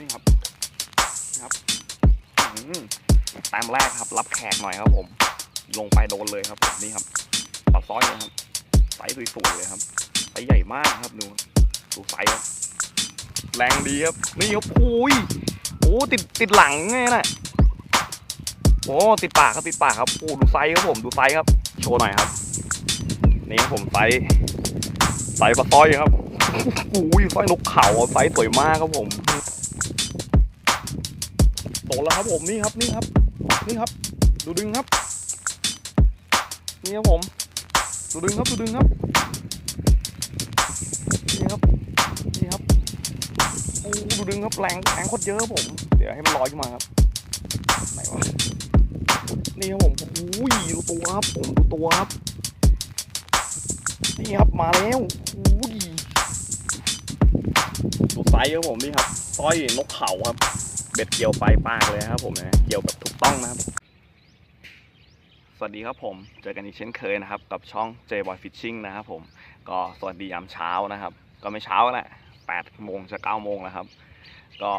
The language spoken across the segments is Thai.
นี่ครับนี่ครับต้มแรกครับ รับแขกหน่อยครับผม ลงไปโดนเลยครับนี่ครับปลาซ้อยเลยครับไซส์สวยๆเลยครับไซส์ใหญ่มากครับดูดูไซส์ครับแรงดีครับนี่ครับโอ้ยโอ้ติดติดหลังไงน่ะโอ้ติดปากครับติดปากครับโอ้ดูไซส์ครับผมดูไซส์ครับ โชว์หน่อยครับนี่ครับผมไซส์ไซส์ปลาซ้อยครับโอ้ยไซส์นกเขาไซส์สวยมากครับผม โตแล้วครับผมนี่ครับนี่ครับ นี่ครับ ดูดึงครับ นี่ครับผม ดูดึงครับดูดึงครับ นี่ครับนี่ครับโอ้ดูดึงครับแรงแรงโคตรเยอะครับผม เดี๋ยวให้มันลอยขึ้นมาครับไหนวะนี่ครับผมโอ้ยดูตัวครับผมดูตัวครับนี่ครับมาแล้วโอ้ยดูไซส์ครับผมนี่ครับสร้อยนกเขาครับ เบ็ดเกี่ยวไฟปากเลยครับผมนะเกี่ยวแบบถูกต้องนะครับ สวัสดีครับผมเจอกันอีกเช่นเคยนะครับ กับช่อง J Boy Fishing นะครับผมก็สวัสดียามเช้านะครับ ก็ไม่เช้าแหละ8โมงจะ9โมงแล้วครับ ก็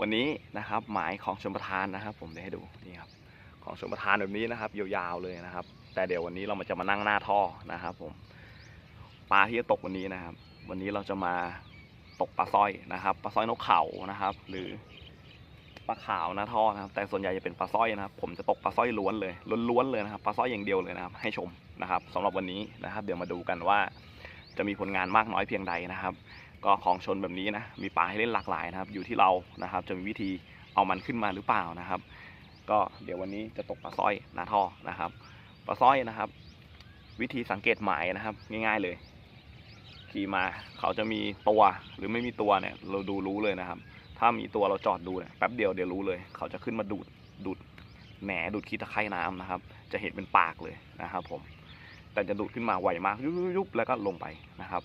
วันนี้นะครับหมายของชมประทานนะครับ ผมเดี๋ยวให้ดูนี่ครับของชมประทานแบบนี้นะครับ ยาวๆเลยนะครับ แต่เดี๋ยววันนี้เรามาจะมานั่งหน้าท่อนะครับผมปลาที่จะตกวันนี้นะครับ วันนี้เราจะมาตกปลาสร้อยนะครับปลาสร้อยนกเขานะครับ หรือ ปลาขาวหน้าท่อนะครับ แต่ส่วนใหญ่จะเป็นปลาสร้อยนะครับ ผมจะตกปลาสร้อยล้วนเลยล้วนๆเลยนะครับปลาสร้อยอย่างเดียวเลยนะครับ ให้ชมนะครับสำหรับวันนี้นะครับ เดี๋ยวมาดูกันว่า จะมีผลงานมากน้อยเพียงใดนะครับ ก็ของชนแบบนี้นะมีปลาให้เล่นหลากหลายนะครับ อยู่ที่เรานะครับ จะมีวิธีเอามันขึ้นมาหรือเปล่านะครับ ก็เดี๋ยววันนี้จะตกปลาสร้อยหน้าท่อนะครับปลาสร้อยนะครับ วิธีสังเกตหมายนะครับ ง่ายๆเลยขี่มาเขาจะมีตัวหรือไม่มีตัวเนี่ย เราดูรู้เลยนะครับ ถ้ามีตัวเราจอดดูเนี่ยแป๊บเดียวเดี๋ยวรู้เลย เขาจะขึ้นมาดูดดูดแหนดูดขี้ตะไคร่น้ำนะครับ จะเห็นเป็นปากเลยนะครับผม แต่จะดูดขึ้นมาไวมากยุบแล้วก็ลงไปนะครับ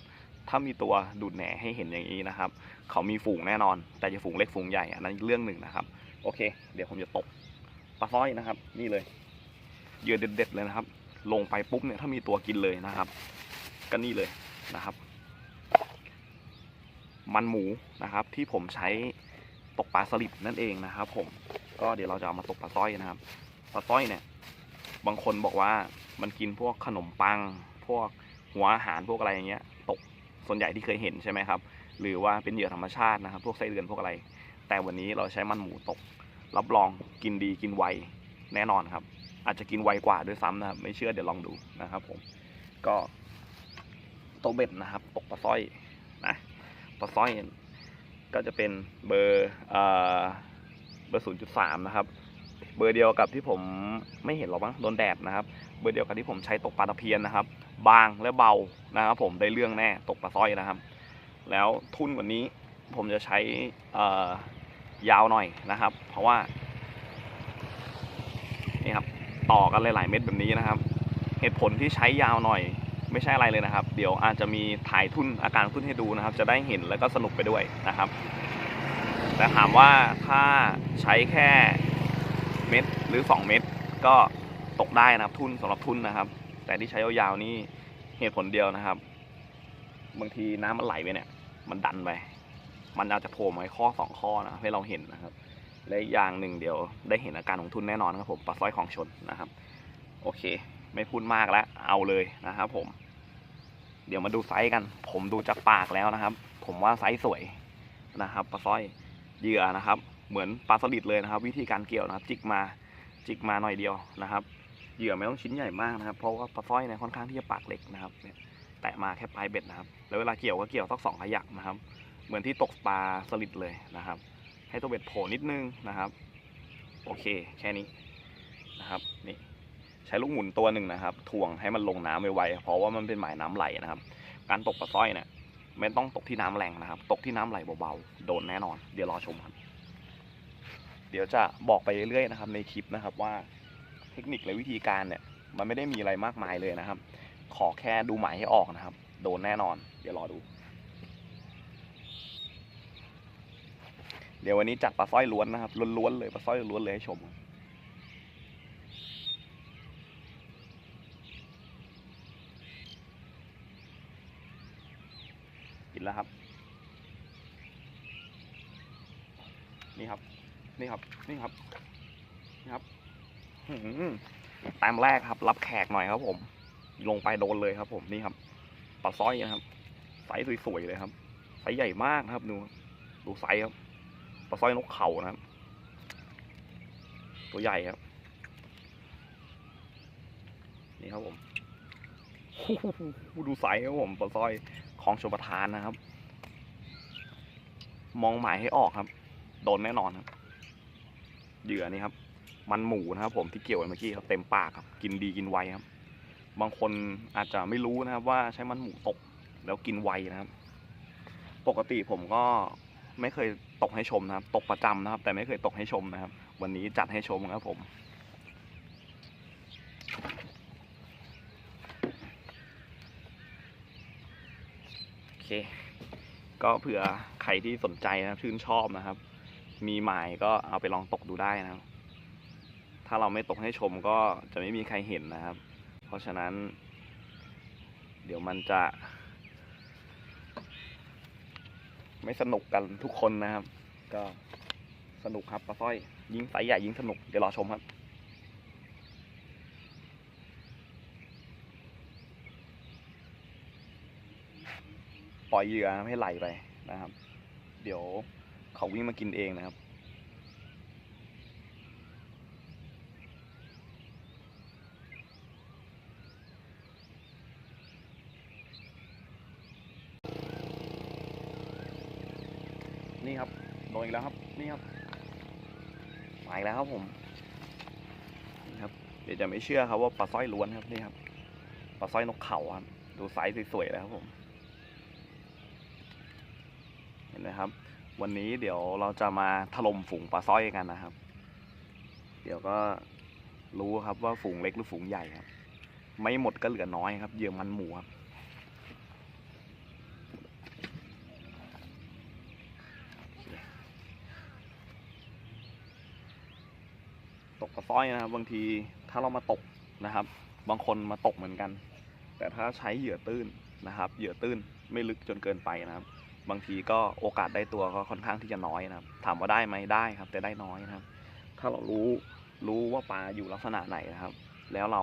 ถ้ามีตัวดูดแหนให้เห็นอย่างนี้นะครับ เขามีฝูงแน่นอน แต่จะฝูงเล็กฝูงใหญ่อันนั้นเรื่องหนึ่งนะครับ โอเค เดี๋ยวผมจะตกปลาสร้อยนะครับ นี่เลยเหยื่อเด็ดๆเลยนะครับ ลงไปปุ๊บเนี่ยถ้ามีตัวกินเลยนะครับก็นี่เลยนะครับ มันหมูนะครับที่ผมใช้ ตกปลาสลิดนั่นเองนะครับผมก็เดี๋ยวเราจะเอามาตกปลาสร้อยนะครับปลาสร้อยเนี่ย บางคนบอกว่ามันกินพวกขนมปัง พวกหัวอาหารพวกอะไรอย่างเงี้ย ตกส่วนใหญ่ที่เคยเห็นใช่ไหมครับ หรือว่าเป็นเหยื่อธรรมชาตินะครับ พวกไส้เดือนพวกอะไร แต่วันนี้เราใช้มันหมูตก รับรองกินดีกินไวแน่นอนครับ อาจจะกินไวกว่าด้วยซ้ำนะครับ ไม่เชื่อเดี๋ยวลองดูนะครับ ผม ก็โตะเบ็ดนะครับ ตกปลาสร้อยนะปลาสร้อย ก็จะเป็นเบอร์เบอร์ศูนนะครับ เบอร์เดียวกับที่ผมไม่เห็นหรอกมั้งโดนแดดนะครับ เบอร์เดียวกับที่ผมใช้ตกปลาตะเพียนนะครับ บางและเบานะครับผมได้เรื่องแน่ตกปลาสร้อยนะครับ แล้วทุนกวันนี้ผมจะใช้ยาวหน่อยนะครับ เพราะว่านี่ครับต่อกันหลายๆเม็ดแบบนี้นะครับ เหตุผลที่ใช้ยาวหน่อย ไม่ใช่อะไรเลยนะครับ เดี๋ยวอาจจะมีถ่ายทุนอาการทุนให้ดูนะครับ จะได้เห็นแล้วก็สนุกไปด้วยนะครับ แต่ถามว่าถ้าใช้แค่เม็ดหรือ 2 เม็ดก็ตกได้นะครับ ทุนสำหรับทุนนะครับ แต่ที่ใช้ยาวๆนี่เหตุผลเดียวนะครับ บางทีน้ำมันไหลไปเนี่ย มันดันไป มันอาจจะโผล่มาข้อสองข้อนะให้เราเห็นนะครับ และอย่างหนึ่งเดี๋ยวได้เห็นอาการของทุนแน่นอนครับผมปลาสร้อยของชนนะครับ โอเค ไม่พูดมากแล้ว เอาเลยนะครับผม เดี๋ยวมาดูไซส์กัน ผมดูจากปากแล้วนะครับ ผมว่าไซส์สวยนะครับปลาสร้อยเหยื่อนะครับ เหมือนปลาสลิดเลยนะครับ วิธีการเกี่ยวนะครับ จิกมาจิกมาหน่อยเดียวนะครับเหยื่อไม่ต้องชิ้นใหญ่มากนะครับ เพราะว่าปลาสร้อยเนี่ยค่อนข้างที่จะปากเล็กนะครับแตะมาแค่ปลายเบ็ดนะครับ แล้วเวลาเกี่ยวก็เกี่ยวสักสองขยักนะครับ เหมือนที่ตกปลาสลิดเลยนะครับ ให้ตัวเบ็ดโผล่นิดนึงนะครับ โอเค แค่นี้นะครับ นี่ ใช้ลูกหมุนตัวหนึ่งนะครับ ถ่วงให้มันลงน้ำไวๆเพราะว่ามันเป็นหมายน้ำไหลนะครับ การตกปลาสร้อยเนี่ยไม่ต้องตกที่น้ำแรงนะครับ ตกที่น้ำไหลเบาๆโดนแน่นอน เดี๋ยวรอชมครับ เดี๋ยวจะบอกไปเรื่อยๆนะครับ ในคลิปนะครับว่าเทคนิคและวิธีการเนี่ย มันไม่ได้มีอะไรมากมายเลยนะครับ ขอแค่ดูหมายให้ออกนะครับ โดนแน่นอน เดี๋ยวรอดู เดี๋ยววันนี้จัดปลาสร้อยล้วนนะครับล้วนๆเลยปลาสร้อยล้วนเลยให้ชม กินแล้วครับ นี่ครับ นี่ครับ นี่ครับ นี่ครับต้มแรกครับ รับแขกหน่อยครับ ผม ลงไปโดนเลยครับ ผมนี่ครับปลาสร้อยนะครับไซส์สวยๆเลยครับไซส์ใหญ่มากนะครับดูดูไซส์ครับปลาสร้อยนกเขานะครับ ตัวใหญ่ครับ นี่ครับผมดูไซส์ครับผมปลาสร้อย ของชมประทานนะครับ มองหมายให้ออกครับ โดนแน่นอนครับ เหยื่อนี่ครับ มันหมูนะครับ ผมที่เกี่ยวเมื่อกี้ครับเต็มปากครับ กินดีกินไวครับ บางคนอาจจะไม่รู้นะครับ ว่าใช้มันหมูตกแล้วกินไวนะครับ ปกติผมก็ไม่เคยตกให้ชมนะครับ ตกประจำนะครับ แต่ไม่เคยตกให้ชมนะครับ วันนี้จัดให้ชมครับผม เค ก็เผื่อใครที่สนใจนะครับชื่นชอบนะครับ มีหมายก็เอาไปลองตกดูได้นะครับ ถ้าเราไม่ตกให้ชมก็จะไม่มีใครเห็นนะครับ เพราะฉะนั้น เดี๋ยวมันจะ ไม่สนุกกันทุกคนนะครับ ก็สนุกครับปลาสร้อย ยิงไซส์ใหญ่ยิงสนุก เดี๋ยวรอชมครับ ปล่อยเหยื่อให้ไหลไปนะครับ เดี๋ยวเขาวิ่งมากินเองนะครับ นี่ครับโดนอีกแล้วครับ นี่ครับมาอีกแล้วครับผมครับ เดี๋ยวจะไม่เชื่อครับว่าปลาสร้อยล้วนครับนี่ครับปลาสร้อยนกเขาครับ ดูไซส์สวยๆเลยครับผม เห็นไหมครับ วันนี้เดี๋ยวเราจะมาถล่มฝูงปลาสร้อยกันนะครับ เดี๋ยวก็รู้ครับว่าฝูงเล็กหรือฝูงใหญ่ครับ ไม่หมดก็เหลือน้อยครับเหยื่อมันหมูครับตกปลาสร้อยนะครับ บางทีถ้าเรามาตกนะครับ บางคนมาตกเหมือนกัน แต่ถ้าใช้เหยื่อตื้นนะครับ เหยื่อตื้นไม่ลึกจนเกินไปนะครับ บางทีก็โอกาสได้ตัวก็ค่อนข้างที่จะน้อยนะครับ ถามว่าได้ไหมได้ครับ แต่ได้น้อยนะครับ ถ้าเรารู้รู้ว่าปลาอยู่ลักษณะไหนนะครับ แล้วเรา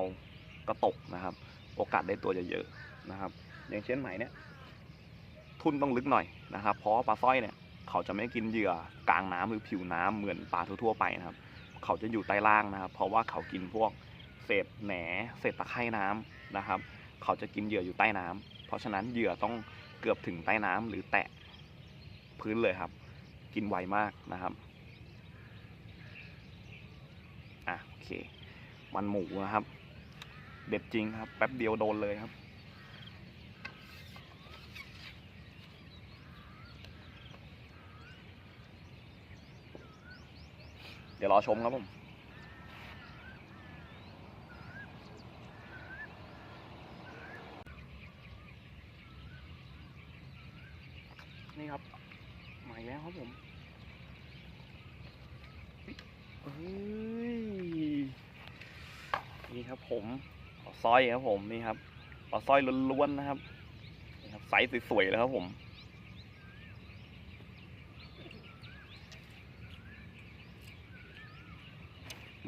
ก็ตกนะครับ โอกาสได้ตัวจะเยอะนะครับ อย่างเช่นไหมเนี่ย ทุนต้องลึกหน่อยนะครับ เพราะปลาสร้อยเนี่ยเขาจะไม่กินเหยื่อกลางน้ำหรือผิวน้ำเหมือนปลาทั่วๆไปนะครับ เขาจะอยู่ใต้ล่างนะครับ เพราะว่าเขากินพวกเศษแหนเศษตะไคร่น้ำนะครับ เขาจะกินเหยื่ออยู่ใต้น้ำเพราะฉะนั้นเหยื่อต้อง เกือบถึงใต้น้ำหรือแตะพื้นเลยครับ กินไวมากนะครับอะโอเค มันหมูนะครับ เด็ดจริงครับ แป๊บเดียวโดนเลยครับเดี๋ยวรอชมครับผม นี่ครับมาอีกแล้วครับผมเฮ้ย นี่ครับผมปลา สร้อยครับผมนี่ครับปลาสร้อยล้วนๆนะครับนี่ครับไซส์สวยๆเลยครับผม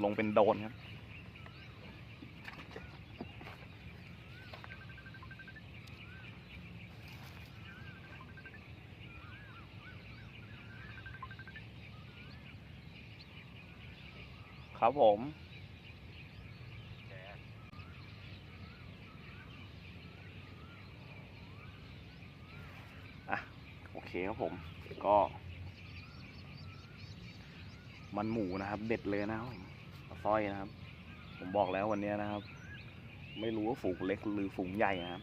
ลงเป็นโดนครับ ครับผม อะ โอเคครับผมก็ มันหมูนะครับ เด็ดเลยนะครับสร้อยนะครับ ผมบอกแล้ววันนี้นะครับ ไม่รู้ว่าฝูงเล็กหรือฝูงใหญ่นะครับ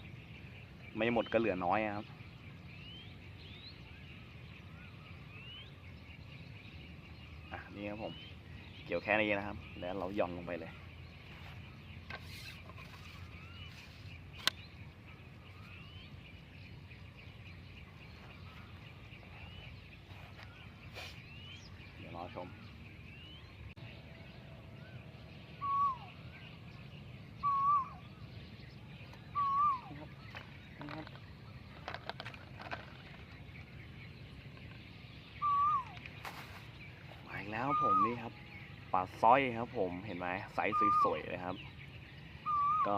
ไม่หมดก็เหลือน้อยนะครับอะนี่ครับผม เกี่ยวแค่นี้นะครับ แล้วเราย่อนลงไปเลย เดี๋ยวรอชม นี่ครับ นี่ครับ แล้ว ครับผมนี่ครับปลาสร้อยครับ ผมเห็นไหมไซส์สวยๆเลยครับ ก็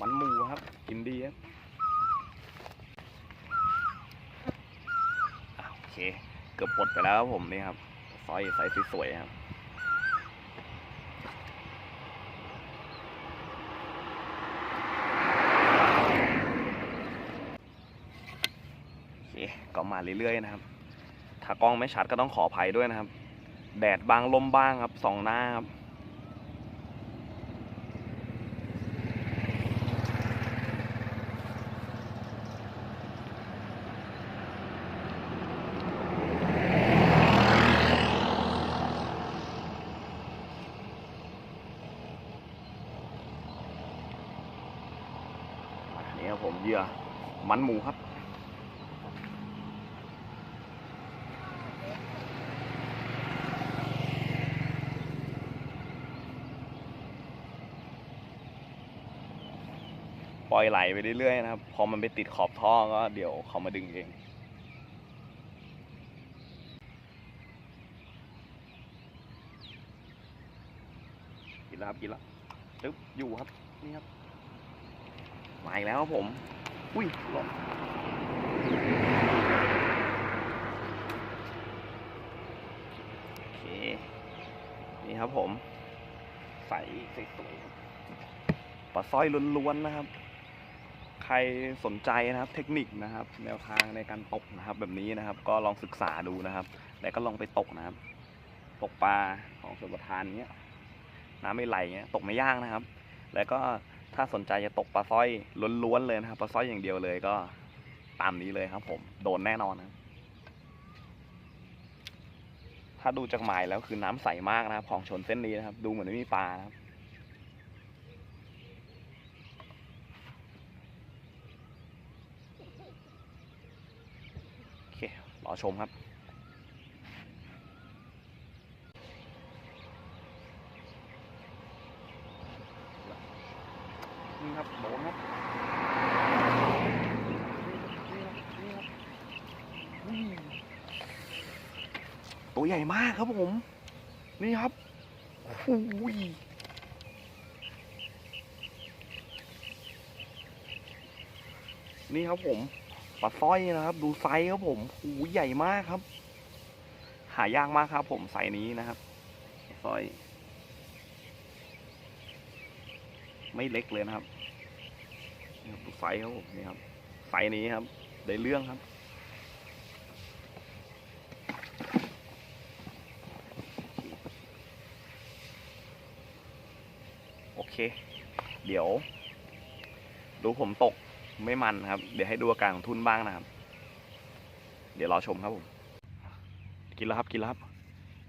มันหมูครับ กินดีครับโอเค เกือบปลดไปแล้วครับผมนี่ครับสร้อยไซส์สวยๆครับก็มาเรื่อยๆนะครับ ถ้ากล้องไม่ชัดก็ต้องขออภัยด้วยนะครับ แดดบางลมบ้างครับสองหน้าครับนนี้ครับผมเหยื่อมันหมูครับ ปล่อยไหลไปเรื่อยๆนะครับ พอมันไปติดขอบท่อก็เดี๋ยวเขามาดึงเองกินแล้วครับกินแล้วตึ๊บอยู่ครับนี่ครับมาอีกแล้วครับผม อุ้ยหลบโอเค นี่ครับผม ใสสวยๆปลาสร้อยล้วนๆนะครับ ใครสนใจนะครับเทคนิคนะครับ แนวทางในการตกนะครับ แบบนี้นะครับ ก็ลองศึกษาดูนะครับแล้วก็ลองไปตกนะครับ ตกปลาของส่วประทานเนี้ยน้ำไม่ไหลเงี้ยตกไม่ยากนะครับ แล้วก็ถ้าสนใจจะตกปลาสร้อยล้วนๆเลยนะครับปลาสร้อยอย่างเดียวเลยก็ตามนี้เลยครับ ผมโดนแน่นอนนะถ้าดูจากหมายแล้วคือน้ำใสมากนะครับ ของชนเส้นนี้นะครับ ดูเหมือนไม่มีปลานะครับ โอเค ร อชมครับ นี่ครับโดนครับนครับตัวใหญ่มากครับผม นี่ครับหูยนี่ครับผม ปลาสร้อยนะครับ ดูไซส์ครับผมหูยใหญ่มากครับ หายากมากครับผมไซส์นี้นะครับปลาสร้อย ไม่เล็กเลยนะครับนี่ครับดูไซส์ครับผมนี่ครับไซส์นี้ครับ ได้เรื่องครับโอเค เดี๋ยว ดูผมตก ไม่มันครับ เดี๋ยวให้ดูอาการของทุนบ้างนะครับ เดี๋ยวรอชมครับผม กินแล้วครับ กินแล้วครับ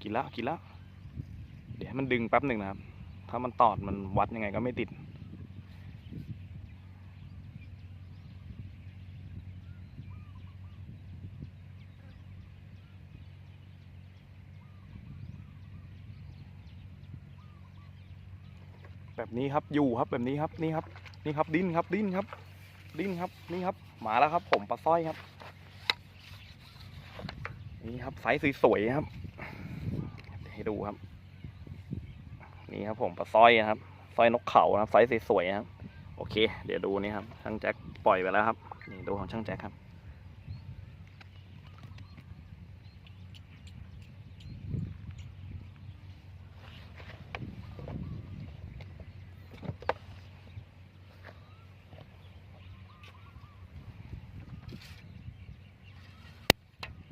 กินแล้ว กินแล้ว เดี๋ยวให้มันดึงแป๊บหนึ่งนะครับ ถ้ามันตอดมันวัดยังไงก็ไม่ติด แบบนี้ครับ อยู่ครับ แบบนี้ครับ นี่ครับ นี่ครับ ดิ้นครับ ดิ้นครับ ดิ้นครับนี่ครับมาแล้วครับ ผมปลาสร้อยครับ นี่ครับไซส์สวยๆครับ ให้ดูครับ นี่ครับผมปลาสร้อยนะครับสร้อยนกเขานะครับไซส์สวยๆครับ โอเค เดี๋ยวดูนี่ครับช่างแจ็คปล่อยไปแล้วครับนี่ดูของช่างแจ็คครับ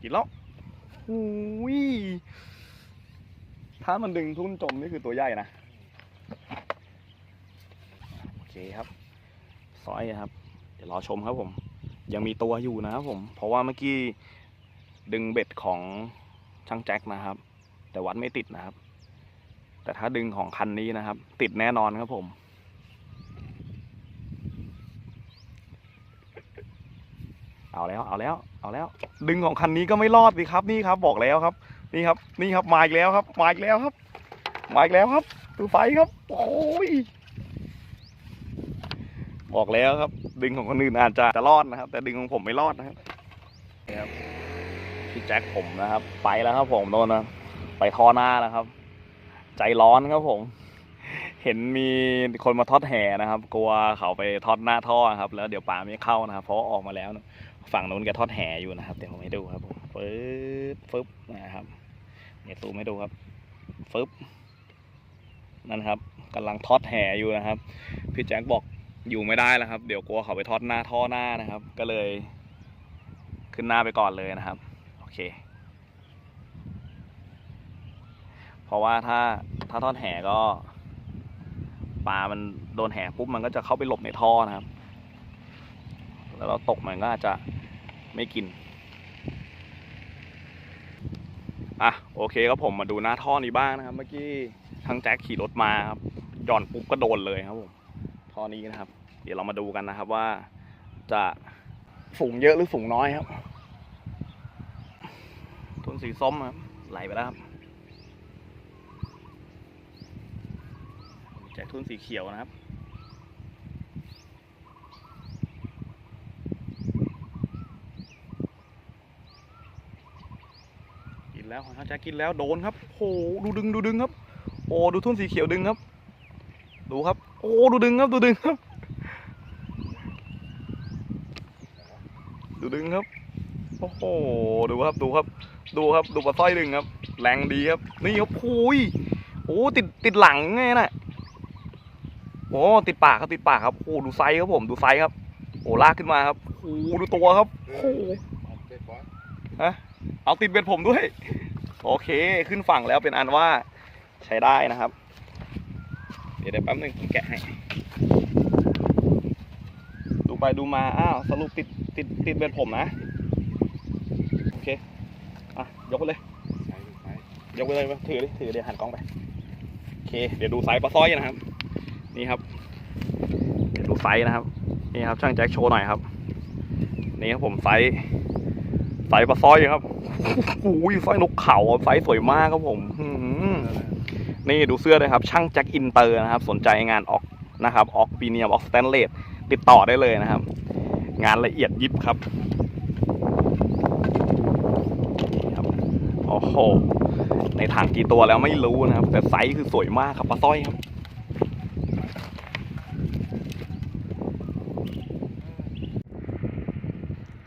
กินแล้วหูยถ้ามันดึงทุ่นจมนี่คือตัวใหญ่นะ โอเคครับซอยครับ เดี๋ยวรอชมครับผม ยังมีตัวอยู่นะครับผม เพราะว่าเมื่อกี้ดึงเบ็ดของช่างแจ็คนะครับ แต่วัดไม่ติดนะครับ แต่ถ้าดึงของคันนี้นะครับ ติดแน่นอนครับผม เอาแล้วเอาแล้วเอาแล้ว ดึงของคันนี้ก็ไม่รอดสิครับนี่ครับบอกแล้วครับ นี่ครับนี่ครับมาอีกแล้วครับมาอีกแล้วครับมาอีกแล้วครับดูไฟครับ โอ้ยบอกแล้วครับ ดึงของคนอื่นอาจจะจะรอดนะครับ แต่ดึงของผมไม่รอดนะครับนี่ครับพี่แจ็คผมนะครับ ไปแล้วครับ ผมโดนนะไปท่อหน้าแล้วครับ ใจร้อนครับผม เห็นมีคนมาทอดแห่นะครับ กลัวเขาไปทอดหน้าท่อครับ แล้วเดี๋ยวปลาไม่เข้านะครับ เพราะออกมาแล้วนะ ฝั่งนู้นแกทอดแห่อยู่นะครับ เดี๋ยวผมให้ดูครับผมฟึบฟึบนะครับเดี๋ยวตูมให้ดูครับฟึบนั่นครับกำลังทอดแห่อยู่นะครับ พี่แจ็คบอกอยู่ไม่ได้แล้วครับ เดี๋ยวกลัวเขาไปทอดหน้าท่อหน้านะครับ ก็เลย ขึ้นหน้าไปก่อนเลยนะครับ โอเค เพราะว่าถ้าถ้าทอดแห่ก็ปลามันโดนแห่ปุ๊บมันก็จะเข้าไปหลบในท่อนะครับ แล้วเราตกมันก็อาจจะไม่กิน อะโอเคครับผมมาดูหน้าท่อนี้บ้างนะครับ เมื่อกี้ทางแจ็คขี่รถมาครับหย่อนปุ๊บก็โดนเลยครับผมท่อนี้นะครับ เดี๋ยวเรามาดูกันนะครับว่าจะฝูงเยอะหรือฝูงน้อยครับทุนสีส้มครับไหลไปแล้วครับแจ็คทุนสีเขียวนะครับ แล้วของเขาแจ็คกินแล้วโดนครับโอ้โหดูดึงดูดึงครับ โอ้ดูทุ่นสีเขียวดึงครับ ดูครับ โอ้ดูดึงครับดูดึงครับ ดูดึงครับโอ้โหดูครับดูครับ ดูครับดูปลาสร้อยดึงครับ แรงดีครับนี่ครับโอ้ยโอ้ติดติดหลังไงน่ะโอ้ติดปากครับติดปากครับโอ้ดูไซส์ครับผมดูไซส์ครับโอ้ลากขึ้นมาครับโอ้ดูตัวครับโอ้ฮะเอาติดเบ็ดผมด้วย โอเคขึ้นฝั่งแล้วเป็นอันว่าใช้ได้นะครับ เดี๋ยวแป๊บหนึงผมแกะให้ ดูไปดูมาอ้าวสรุปติดติดติดเบ็ดผมนะ โอเค อะ ยกไปเลย ยกไปเลยมาถือดิถือเดี๋ยวหันกล้องไป โอเค เดี๋ยวดูไซส์ปลาสร้อยนะครับ นี่ครับ เดี๋ยวดูไซส์นะครับ นี่ครับช่างแจ็คโชว์หน่อยครับ นี่ครับผมไซส์ ไซส์ปลาสร้อยครับโอ้ยไซส์นกเขาไซส์สวยมากครับผมนี่ดูเสื้อเลยครับ ช่างแจ็คอินเตอร์นะครับ สนใจงานออกนะครับ ออกปีเนียมออกสแตนเลสติดต่อได้เลยนะครับ งานละเอียดยิบครับนี่ครับโอ้โหในถังกี่ตัวแล้วไม่รู้นะครับ แต่ไซส์คือสวยมากครับปลาสร้อยครับ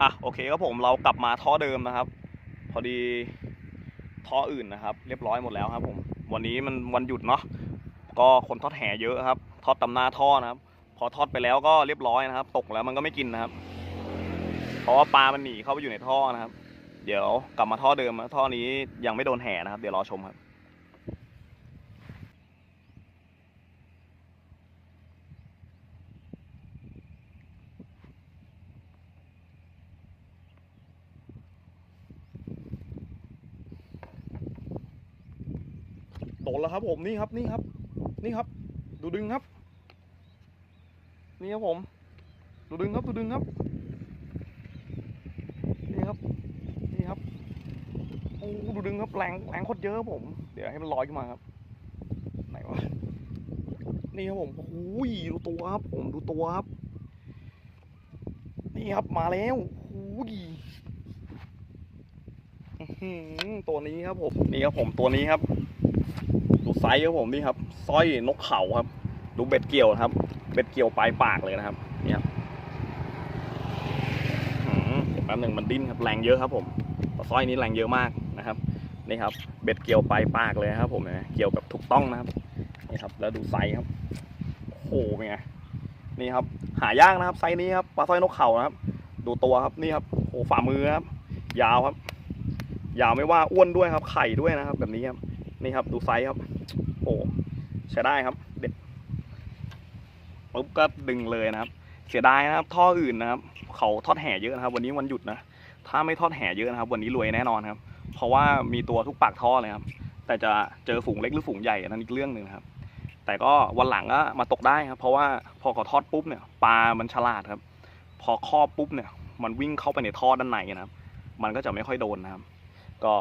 อะโอเคครับผมเรากลับมาท่อเดิมนะครับ พอดีท่ออื่นนะครับ เรียบร้อยหมดแล้วครับผมวันนี้มันวันหยุดเนาะก็คนทอดแห่เยอะครับ ทอดตำหน้าท่อนะครับ พอทอดไปแล้วก็เรียบร้อยนะครับ ตกแล้วมันก็ไม่กินนะครับ เพราะว่าปลามันหนีเข้าไปอยู่ในท่อนะครับ เดี๋ยวกลับมาท่อเดิมท่อนี้ยังไม่โดนแห่นะครับ เดี๋ยวรอชมครับ โดนแล้วครับ ผมนี่ครับนี่ครับ นี่ครับ ดูดึงครับ นี่ครับผม ดูดึงครับดูดึงครับ นี่ครับ นี่ครับโอ้ดูดึงครับแรงแรงโคตรเยอะครับผม เดี๋ยวให้มันลอยขึ้นมาครับ ไหนวะนี่ครับผมโอ้ยดูตัวครับ ผมดูตัวครับ นี่ครับมาแล้วโอ้ยตัวนี้ครับผม นี่ครับผมตัวนี้ครับ ไซส์ครับผมนี่ครับสร้อยนกเขาครับ ดูเบ็ดเกี่ยวครับ เบ็ดเกี่ยวปลายปากเลยนะครับ เนี่ยครับอื้อหือเดี๋ยวแป๊บหนึ่งมันดิ้นครับแรงเยอะครับผมปลาสร้อยนี้แรงเยอะมากนะครับ นี่ครับ เบ็ดเกี่ยวปลายปากเลยครับ ผมเนี่ยเกี่ยวแบบถูกต้องนะครับ นี่ครับ แล้วดูไซส์ครับโอ้โหเป็นไงนี่ครับ หายากนะครับไซส์นี้ครับปลาสร้อยนกเขานะครับ ดูตัวครับนี่ครับโอ้โหฝ่ามือครับ ยาวครับ ยาวไม่ว่าอ้วนด้วยครับ ไข่ด้วยนะครับ แบบนี้ครับนี่ครับดูไซส์ครับ โอ้ใช้ได้ครับเด็ดปุ๊บก็ดึงเลยนะครับ เสียดายนะครับ ท่ออื่นนะครับ เขาทอดแห่เยอะนะครับ วันนี้วันหยุดนะถ้าไม่ทอดแห่เยอะนะครับ วันนี้รวยแน่นอนครับ เพราะว่ามีตัวทุกปากท่อเลยครับ แต่จะเจอฝูงเล็กหรือฝูงใหญ่นนั้นอีกเรื่องหนึ่งครับ แต่ก็วันหลังก็มาตกได้ครับ เพราะว่าพอเขาทอดปุ๊บเนี่ยปลามันฉลาดครับ พอครอบปุ๊บเนี่ย มันวิ่งเข้าไปในท่อด้านในนะครับ มันก็จะไม่ค่อยโดนนะครับ ก็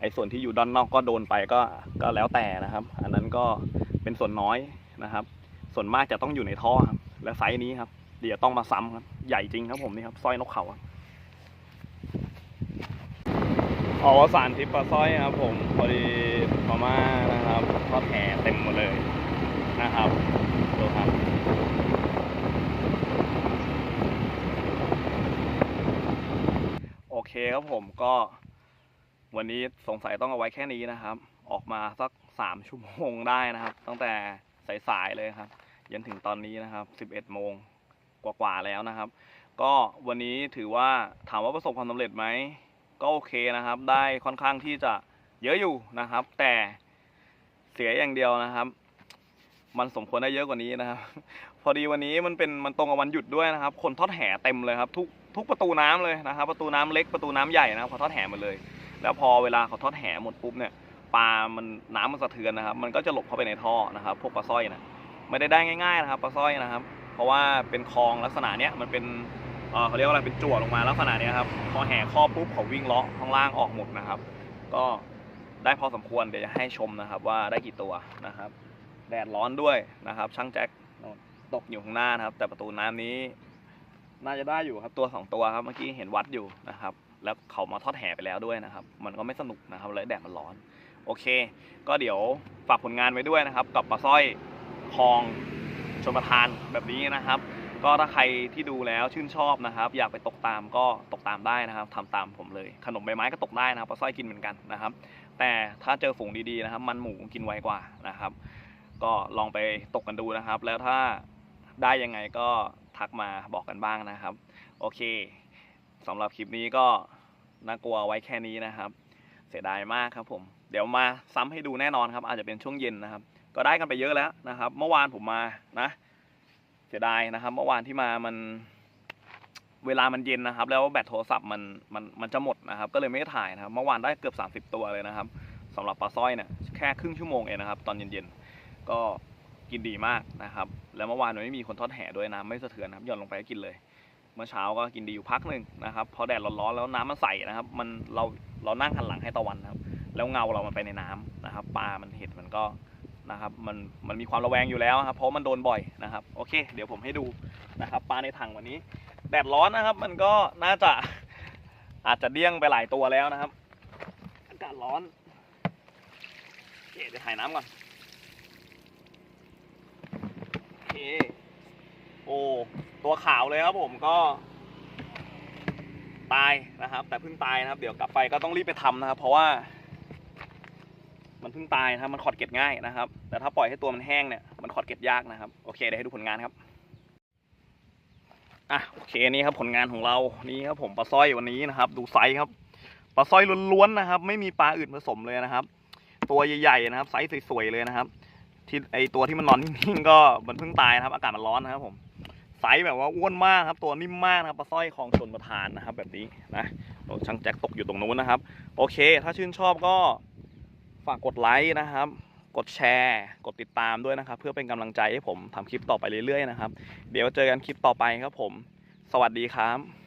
ไอ้ส่วนที่อยู่ด้านนอกก็โดนไปก็ก็แล้วแต่นะครับ อันนั้นก็เป็นส่วนน้อยนะครับ ส่วนมากจะต้องอยู่ในท่อครับ และไซส์นี้ครับ เดี๋ยวต้องมาซ้ำครับ ใหญ่จริงครับผมนี่ครับสร้อยนกเขาอะออวสานทิพย์ปลาสร้อยครับ ผมพอดีพม่านะครับทอดแห่เต็มหมดเลยนะครับดูครับโอเคครับผมก็ วันนี้สงสัยต้องเอาไว้แค่นี้นะครับ ออกมาสักสามชั่วโมงได้นะครับ ตั้งแต่สายๆเลยครับยันถึงตอนนี้นะครับสิบเอ็ดโมงกว่าๆแล้วนะครับ ก็วันนี้ถือว่าถามว่าประสบความสำเร็จไหม ก็โอเคนะครับ ได้ค่อนข้างที่จะเยอะอยู่นะครับ แต่เสียอย่างเดียวนะครับ มันสมควรได้เยอะกว่านี้นะครับ พอดีวันนี้มันเป็นมันตรงกับวันหยุดด้วยนะครับ คนทอดแห่เต็มเลยครับ ทุกทุกประตูน้ำเลยนะครับ ประตูน้ำเล็กประตูน้ำใหญ่นะครับเขาทอดแห่หมดเลย แล้วพอเวลาเขาทอดแห่หมดปุ๊บเนี่ยปลา มันน้ำมันสะเทือนนะครับ มันก็จะหลบเข้าไปในท่อนะครับ พวกปลาสร้อยนะไม่ได้ได้ง่ายๆนะครับปลาสร้อยนะครับ เพราะว่าเป็นคลองลักษณะเนี้ยมันเป็นเออเขาเรียกว่าอะไรเป็นจั่วลงมาลักษณะเนี้ยครับพอแห่ข้อปุ๊บเขาวิ่งเลาะข้างล่างออกหมดนะครับ ก็ได้พอสมควรเดี๋ยวจะให้ชมนะครับว่าได้กี่ตัวนะครับ แดดร้อนด้วยนะครับ ช่างแจ็คตกอยู่ข้างหน้านะครับ แต่ประตูน้ำนี้ น่าจะได้อยู่ครับตัวสองตัวครับเมื่อกี้เห็นวัดอยู่นะครับ แล้วเขามาทอดแห่ไปแล้วด้วยนะครับ มันก็ไม่สนุกนะครับเลยแดดมันร้อน โอเค ก็เดี๋ยวฝากผลงานไว้ด้วยนะครับ กับปลาสร้อยคลองชนประทานแบบนี้นะครับ ก็ถ้าใครที่ดูแล้วชื่นชอบนะครับ อยากไปตกตามก็ตกตามได้นะครับทำตามผมเลย ขนมใบไม้ก็ตกได้นะครับปลาสร้อยกินเหมือนกันนะครับ แต่ถ้าเจอฝูงดีๆนะครับ มันหมูกินไวกว่านะครับ ก็ลองไปตกกันดูนะครับ แล้วถ้าได้ยังไงก็ทักมาบอกกันบ้างนะครับ โอเค สำหรับคลิปนี้ก็น่ากลัวไว้แค่นี้นะครับ เสียดายมากครับผม เดี๋ยวมาซ้ำให้ดูแน่นอนครับ อาจจะเป็นช่วงเย็นนะครับ ก็ได้กันไปเยอะแล้วนะครับ เมื่อวานผมมานะ เสียดายนะครับ เมื่อวานที่มามันเวลามันเย็นนะครับ แล้วแบตโทรศัพท์มันมันมันจะหมดนะครับ ก็เลยไม่ได้ถ่ายนะครับ เมื่อวานได้เกือบ 30 ตัวเลยนะครับสำหรับปลาสร้อยเนี่ยแค่ครึ่งชั่วโมงเองนะครับ ตอนเย็นๆก็กินดีมากนะครับ แล้วเมื่อวานมันไม่มีคนทอดแห่ด้วยน้ำไม่สะเทือนนะครับหย่อนลงไปก็กินเลย มื่อเช้าก็กินดีอยู่พักหนึ่งนะครับพอแดดร้อนๆแล้วน้ำมันใสนะครับ มันเราเรานั่งหันหลังให้ตะวันนะครับ แล้วเงาเรามันไปในน้ำนะครับปลามันเห็ดมันก็นะครับมันมันมีความระแวงอยู่แล้วครับเพราะมันโดนบ่อยนะครับโอเค เดี๋ยวผมให้ดูนะครับปลาในถังวันนี้ แดดร้อนนะครับ มันก็น่าจะอาจจะเดี้ยงไปหลายตัวแล้วนะครับอากาศร้อนโอเคเดี๋ยวถ่ายน้ำก่อนโอเคโอ้ ตัวขาวเลยครับผมก็ ตายนะครับ แต่เพิ่งตายนะครับ เดี๋ยวกลับไปก็ต้องรีบไปทำนะครับ เพราะว่า มันเพิ่งตายนะครับมันขอดเกล็ดง่ายนะครับ แต่ถ้าปล่อยให้ตัวมันแห้งเนี่ยมันขอดเกล็ดยากนะครับ โอเคเดี๋ยวให้ดูผลงานครับอะโอเคนี่ครับผลงานของเรานี่ครับผมปลาสร้อยวันนี้นะครับ ดูไซส์ครับปลาสร้อยล้วนๆนะครับ ไม่มีปลาอื่นผสมเลยนะครับ ตัวใหญ่ๆนะครับไซส์สวยๆเลยนะครับ ที่ไอตัวที่มันนอนนิ่งๆก็มันเพิ่งตายนะครับ อากาศมันร้อนนะครับผม ไซส์แบบว่าอ้วนมากครับ ตัวนิ่มมากนะครับปลาสร้อยคลองชนประทานนะครับ แบบนี้นะช่างแจ็คตกอยู่ตรงนู้นนะครับ โอเค ถ้าชื่นชอบก็ฝากกดไลค์นะครับ กดแชร์ กดติดตามด้วยนะครับ เพื่อเป็นกำลังใจให้ผมทำคลิปต่อไปเรื่อยๆนะครับ เดี๋ยวเจอกันคลิปต่อไปครับผม สวัสดีครับ